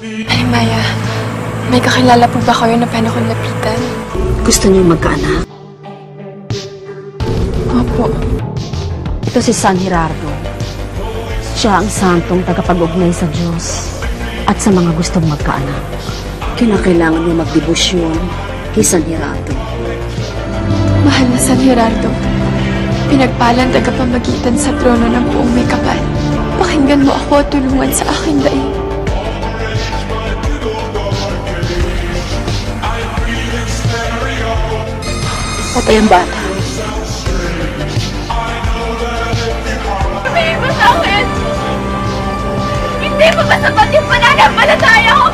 Maya, may kakilala po ba kayo na pwede kong lapitan? Gusto niyo magkaanak? Opo. Ito si San Gerardo. Siya ang santong tagapag-ugnay sa Diyos at sa mga gustong magkaanak. Kinakailangan niyo magdebosyon kay San Gerardo. Mahal na San Gerardo, pinagpalan tagapamagitan sa trono ng buong may kapal. Pakinggan mo ako at tulungan sa aking daing. Patay ang bata. Sabihin mo! Hindi mo ba sapat yung pananampalataya ko